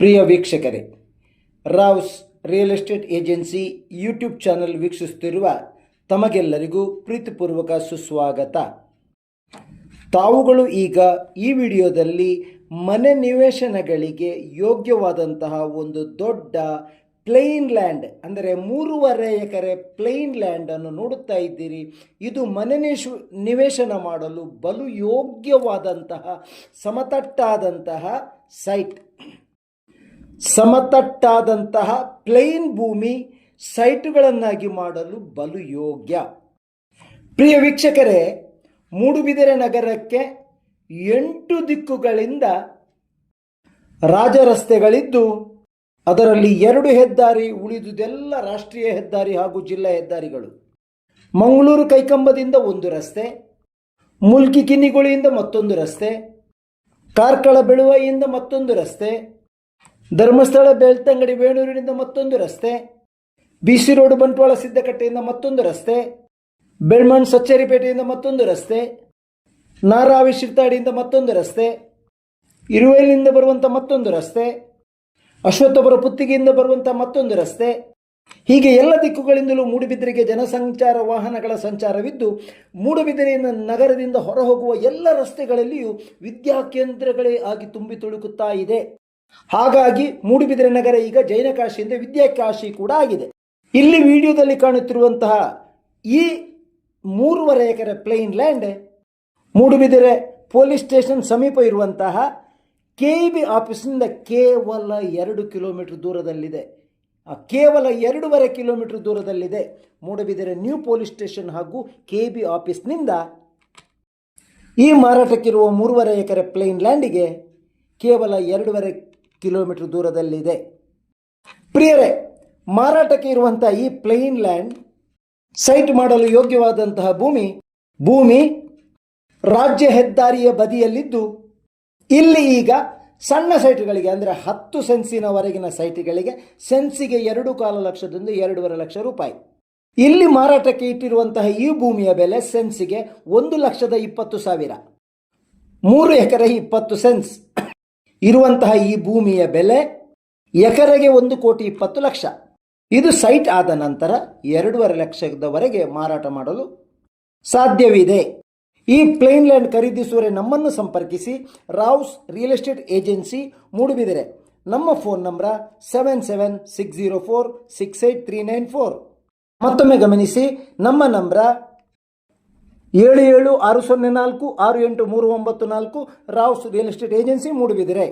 ಪ್ರಿಯ ವೀಕ್ಷಕರೇ, Rao's real estate agency YouTube channel ವೀಕ್ಷಿಸುತ್ತಿರುವ ತಮಗೆಲ್ಲರಿಗೂ ಪ್ರೀತಿಪೂರ್ವಕ ಸುಸ್ವಾಗತ. ತಾವುಗಳು ಈಗ ಈ ವಿಡಿಯೋದಲ್ಲಿ ಮನೆ ನಿವೇಶನಗಳಿಗೆ ಯೋಗ್ಯವಾದಂತಹ ಒಂದು ದೊಡ್ಡ ಪ್ಲೇನ್ ಲ್ಯಾಂಡ್, ಅಂದರೆ ಮೂರುವರೆ ಎಕರೆ ಪ್ಲೇನ್ ಲ್ಯಾಂಡನ್ನು ನೋಡುತ್ತಾ ಇದ್ದೀರಿ. ಇದು ಮನೆ ನಿವೇಶನ ಮಾಡಲು ಬಲು ಯೋಗ್ಯವಾದಂತಹ, ಸಮತಟ್ಟಾದಂತಹ ಸೈಟ್. ಸಮತಟ್ಟಾದಂತಹ ಪ್ಲೇನ್ ಭೂಮಿ ಸೈಟುಗಳನ್ನಾಗಿ ಮಾಡಲು ಬಲು ಯೋಗ್ಯ. ಪ್ರಿಯ ವೀಕ್ಷಕರೇ, ಮೂಡುಬಿದಿರೆ ನಗರಕ್ಕೆ ಎಂಟು ದಿಕ್ಕುಗಳಿಂದ ರಾಜರಸ್ತೆಗಳಿದ್ದು, ಅದರಲ್ಲಿ ಎರಡು ಹೆದ್ದಾರಿ ಉಳಿದುದೆಲ್ಲ ರಾಷ್ಟ್ರೀಯ ಹೆದ್ದಾರಿ ಹಾಗೂ ಜಿಲ್ಲಾ ಹೆದ್ದಾರಿಗಳು. ಮಂಗಳೂರು ಕೈಕಂಬದಿಂದ ಒಂದು ರಸ್ತೆ, ಮುಲ್ಕಿ ಕಿನ್ನಿಗುಳಿಯಿಂದ ಮತ್ತೊಂದು ರಸ್ತೆ, ಕಾರ್ಕಳ ಬೆಳುವಾಯಿಯಿಂದ ಮತ್ತೊಂದು ರಸ್ತೆ ಧರ್ಮಸ್ಥಳ ಬೆಳ್ತಂಗಡಿ ವೇಣೂರಿನಿಂದ ಮತ್ತೊಂದು ರಸ್ತೆ. ಬಿ ಸಿ ರೋಡ್ ಬಂಟ್ವಾಳ ಸಿದ್ದಕಟ್ಟೆಯಿಂದ ಮತ್ತೊಂದು ರಸ್ತೆ. ಬೆಳ್ಮಣ್ ಸಚ್ಚೇರಿಪೇಟೆಯಿಂದ ಮತ್ತೊಂದು ರಸ್ತೆ. ನಾರಾವಿ ಶಿರ್ತಾಡಿಯಿಂದ ಮತ್ತೊಂದು ರಸ್ತೆ. ಇರುವೆಲಿನಿಂದ ಬರುವಂಥ ಮತ್ತೊಂದು ರಸ್ತೆ. ಅಶ್ವತ್ಥಪುರ ಪುತ್ತಿಗೆಯಿಂದ ಬರುವಂಥ ಮತ್ತೊಂದು ರಸ್ತೆ. ಹೀಗೆ ಎಲ್ಲ ದಿಕ್ಕುಗಳಿಂದಲೂ ಮೂಡುಬಿದಿರೆಗೆ ಜನಸಂಚಾರ ವಾಹನಗಳ ಸಂಚಾರವಿದ್ದು, ಮೂಡುಬಿದಿರೆಯಿಂದ ನಗರದಿಂದ ಹೊರಹೋಗುವ ಎಲ್ಲ ರಸ್ತೆಗಳಲ್ಲಿಯೂ ವಿದ್ಯಾಕೇಂದ್ರಗಳೇ ಆಗಿ ತುಂಬಿ ತುಳುಕುತ್ತಾ ಇದೆ. ಹಾಗಾಗಿ ಮೂಡುಬಿದಿರೆ ನಗರ ಈಗ ಜೈನ ಕಾಶಿಯಿಂದ ವಿದ್ಯಾಕಾಶಿ ಕೂಡ ಆಗಿದೆ. ಇಲ್ಲಿ ವಿಡಿಯೋದಲ್ಲಿ ಕಾಣುತ್ತಿರುವಂತಹ ಈ ಮೂರುವರೆ acre plain land Moodbidri police station ಸಮೀಪ ಇರುವಂತಹ ಕೆ ಇ ಬಿ ಆಫೀಸ್ನಿಂದ ಕೇವಲ ಎರಡು ಕಿಲೋಮೀಟರ್ ದೂರದಲ್ಲಿದೆ. ಕೇವಲ ಎರಡೂವರೆ ಕಿಲೋಮೀಟರ್ ದೂರದಲ್ಲಿದೆ ಮೂಡುಬಿದಿರೆ ನ್ಯೂ ಪೊಲೀಸ್ ಸ್ಟೇಷನ್ ಹಾಗೂ ಕೆ ಬಿ ಆಫೀಸ್ನಿಂದ ಈ ಮಾರಾಟಕ್ಕಿರುವ ಮೂರುವರೆ ಎಕರೆ ಪ್ಲೇನ್ ಲ್ಯಾಂಡಿಗೆ ಕೇವಲ ಎರಡೂವರೆ ಕಿಲೋಮೀಟರ್ ದೂರದಲ್ಲಿದೆ. ಪ್ರಿಯರೇ, ಮಾರಾಟಕ್ಕೆ ಇರುವಂಥ ಈ ಪ್ಲೇನ್ ಲ್ಯಾಂಡ್ ಸೈಟ್ ಮಾಡಲು ಯೋಗ್ಯವಾದಂತಹ ಭೂಮಿ ಭೂಮಿ ರಾಜ್ಯ ಹೆದ್ದಾರಿಯ ಬದಿಯಲ್ಲಿದ್ದು, ಇಲ್ಲಿ ಈಗ ಸಣ್ಣ ಸೈಟ್ಗಳಿಗೆ ಅಂದರೆ ಹತ್ತು ಸೆನ್ಸಿನವರೆಗಿನ ಸೈಟ್ಗಳಿಗೆ ಸೆನ್ಸಿಗೆ ಎರಡು ಕಾಲು ಲಕ್ಷದಿಂದ ಎರಡೂವರೆ ಲಕ್ಷ ರೂಪಾಯಿ. ಇಲ್ಲಿ ಮಾರಾಟಕ್ಕೆ ಇಟ್ಟಿರುವಂತಹ ಈ ಭೂಮಿಯ ಬೆಲೆ ಸೆನ್ಸಿಗೆ ಒಂದು ಲಕ್ಷದ ಇಪ್ಪತ್ತು ಸಾವಿರ. ಮೂರು ಎಕರೆ ಇಪ್ಪತ್ತು ಸೆನ್ಸ್. ಇರುವಂತಹ ಈ ಭೂಮಿಯ ಬೆಲೆ ಎಕರೆಗೆ ಒಂದು ಕೋಟಿ ಇಪ್ಪತ್ತು ಲಕ್ಷ. ಇದು ಸೈಟ್ ಆದ ನಂತರ ಎರಡೂವರೆ ಲಕ್ಷದವರೆಗೆ ಮಾರಾಟ ಮಾಡಲು ಸಾಧ್ಯವಿದೆ. ಈ ಪ್ಲೇನ್ ಲ್ಯಾಂಡ್ ಖರೀದಿಸುವರೆ ನಮ್ಮನ್ನು ಸಂಪರ್ಕಿಸಿ, Rao's real estate agency Moodbidri. ನಮ್ಮ phone number seven seven six zero four six eight three nine four. ಮತ್ತೊಮ್ಮೆ ಗಮನಿಸಿ, ನಮ್ಮ ನಂಬರ ಏಳು ಏಳು ಆರು ಸೊನ್ನೆ ನಾಲ್ಕು, ಆರು ಎಂಟು ಮೂರು ಒಂಬತ್ತು ನಾಲ್ಕು Rao's real estate agency Moodbidri.